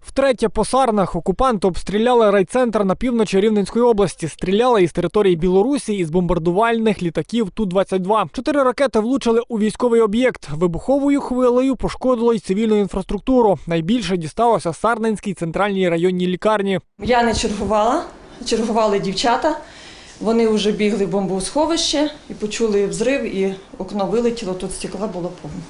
Втретє по Сарнах окупанти обстріляли райцентр на півночі Рівненської області. Стріляли із території Білорусі із бомбардувальних літаків Ту-22. Чотири ракети влучили у військовий об'єкт. Вибуховою хвилею пошкодило й цивільну інфраструктуру. Найбільше дісталося Сарненській центральній районній лікарні. Я не чергувала, чергували дівчата. Вони вже бігли в бомбосховище і почули взрив, і окно вилетіло, тут стекла було повно.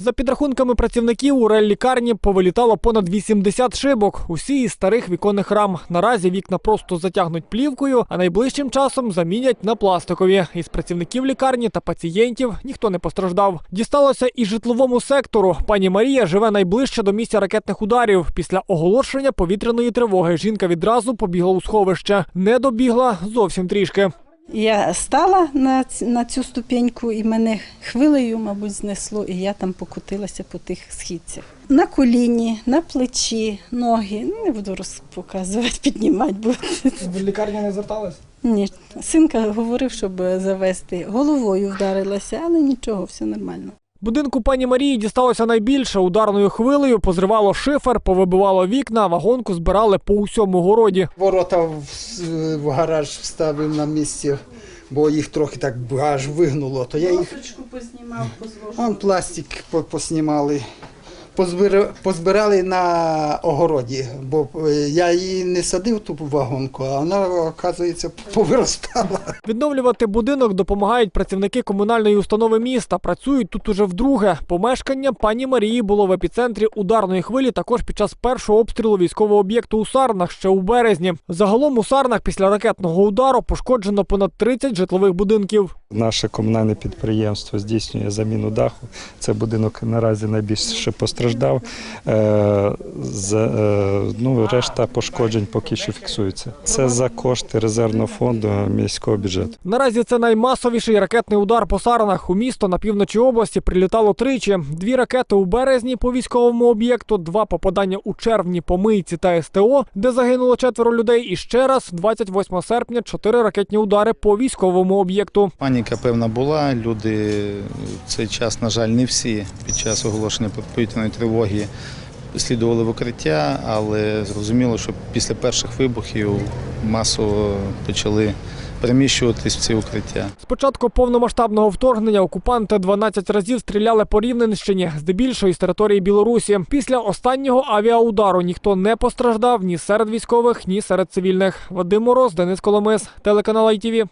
За підрахунками працівників, у реллікарні повилітало понад 80 шибок. Усі із старих віконних рам. Наразі вікна просто затягнуть плівкою, а найближчим часом замінять на пластикові. Із працівників лікарні та пацієнтів ніхто не постраждав. Дісталося і житловому сектору. Пані Марія живе найближче до місця ракетних ударів. Після оголошення повітряної тривоги жінка відразу побігла у сховище. Не добігла зовсім трішки. Я стала на, на цю ступеньку і мене хвилею, мабуть, знесло, і я там покотилася по тих східцях. На коліні, на плечі, ноги. Ну, не буду розпоказувати, піднімати, бо В лікарні не зверталась? ні. Синка говорив, щоб завести. Головою вдарилася, але нічого, все нормально. Будинку пані Марії дісталося найбільше. Ударною хвилею позривало шифер, повибивало вікна, вагонку збирали по усьому городі. Ворота в, в гараж вставив на місці, бо їх трохи так аж вигнуло. То я їх познімав, он пластик по- поснімали. Позбира- Позбирали на огороді, бо е, я її не садив ту вагонку, а вона, оказується, повиростала. Відновлювати будинок допомагають працівники комунальної установи міста. Працюють тут уже вдруге. Помешкання пані Марії було в епіцентрі ударної хвилі також під час першого обстрілу військового об'єкту у Сарнах ще у березні. Загалом у Сарнах після ракетного удару пошкоджено понад 30 житлових будинків. Наше комунальне підприємство здійснює заміну даху. Це будинок наразі найбільше постраждав. Е, е, ну, решта пошкоджень поки що фіксується. Це за кошти резервного фонду міського бюджету. Наразі це наймасовіший ракетний удар по Сарнах. У місто на півночі області прилітало тричі. Дві ракети у березні по військовому об'єкту, два попадання у червні по мийці та СТО, де загинуло четверо людей. І ще раз, 28 серпня, чотири ракетні удари по військовому об'єкту. Паніка певна була. Люди в цей час, на жаль, не всі під час оголошення повітряної тривоги слідували в укриття, але зрозуміло, що після перших вибухів масово почали переміщуватись в ці укриття. З початку повномасштабного вторгнення окупанти 12 разів стріляли по Рівненщині, здебільшого із території Білорусі. Після останнього авіаудару ніхто не постраждав ні серед військових, ні серед цивільних. Вадим Мороз, Денис Коломис, телеканал ITV.